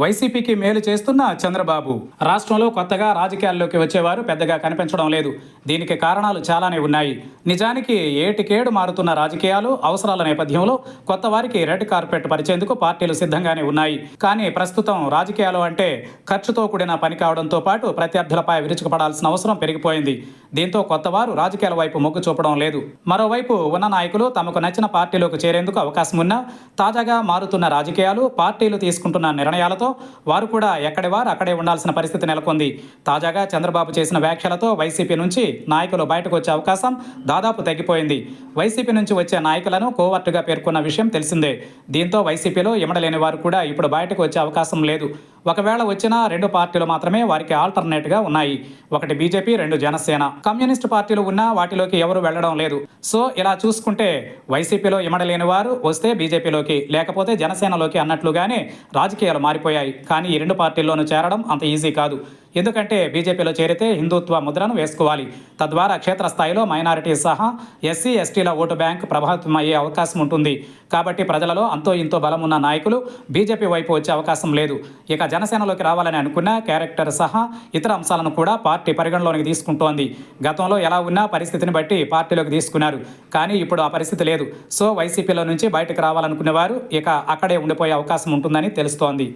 వైసీపీకి మేలు చేస్తున్న చంద్రబాబు. రాష్ట్రంలో కొత్తగా రాజకీయాల్లోకి వచ్చేవారు పెద్దగా కనిపించడం లేదు. దీనికి కారణాలు చాలానే ఉన్నాయి. నిజానికి ఏటికేడు మారుతున్న రాజకీయాలు అవసరాల నేపథ్యంలో కొత్త వారికి రెడ్ కార్పెట్ పరిచేందుకు పార్టీలు సిద్ధంగానే ఉన్నాయి. కానీ ప్రస్తుతం రాజకీయాలు అంటే ఖర్చుతో కూడిన పని కావడంతో పాటు ప్రత్యర్థులపై విరుచుకుపడాల్సిన అవసరం పెరిగిపోయింది. దీంతో కొత్త వారు రాజకీయాల వైపు మొగ్గు చూపడం లేదు. మరోవైపు ఉన్న నాయకులు తమకు నచ్చిన పార్టీలోకి చేరేందుకు అవకాశం ఉన్నా తాజాగా మారుతున్న రాజకీయాలు పార్టీలు తీసుకుంటున్న నిర్ణయాలతో వారు కూడా ఎక్కడి వారు అక్కడే ఉండాల్సిన పరిస్థితి నెలకొంది. తాజాగా చంద్రబాబు చేసిన వ్యాఖ్యలతో వైసీపీ నుంచి నాయకులు బయటకు వచ్చే అవకాశం దాదాపు తగ్గిపోయింది. వైసీపీ నుంచి వచ్చే నాయకులను కోవర్టుగా పేర్కొన్న విషయం తెలిసిందే. దీంతో వైసీపీలో ఇమడలేని వారు కూడా ఇప్పుడు బయటకు వచ్చే అవకాశం లేదు. ఒకవేళ వచ్చినా రెండు పార్టీలు మాత్రమే వారికి ఆల్టర్నేట్గా ఉన్నాయి. ఒకటి బీజేపీ రెండు జనసేన. కమ్యూనిస్ట్ పార్టీలు ఉన్నా వాటిలోకి ఎవరు వెళ్ళడం లేదు. సో ఇలా చూసుకుంటే వైసీపీలో ఇమడలేని వారు వస్తే బీజేపీలోకి లేకపోతే జనసేనలోకి అన్నట్లుగానే రాజకీయాలు మారిపోయాయి. కానీ ఈ రెండు పార్టీల్లోనూ చేరడం అంత ఈజీ కాదు. ఎందుకంటే బీజేపీలో చేరితే హిందుత్వ ముద్రను వేసుకోవాలి. తద్వారా క్షేత్రస్థాయిలో మైనారిటీ సహా ఎస్సీ ఎస్టీల ఓటు బ్యాంక్ ప్రభావితం అయ్యే అవకాశం ఉంటుంది. కాబట్టి ప్రజలలో అంతో ఇంతో బలం ఉన్న నాయకులు బీజేపీ వైపు వచ్చే అవకాశం లేదు. ఇక జనసేనలోకి రావాలని అనుకున్న క్యారెక్టర్ సహా ఇతర అంశాలను కూడా పార్టీ పరిగణలోకి తీసుకుంటోంది. గతంలో ఎలా ఉన్నా పరిస్థితిని బట్టి పార్టీలోకి తీసుకున్నారు. కానీ ఇప్పుడు ఆ పరిస్థితి లేదు. సో వైసీపీలో నుంచి బయటకు రావాలనుకునేవారు ఇక అక్కడే ఉండిపోయే అవకాశం ఉంటుందని తెలుస్తోంది.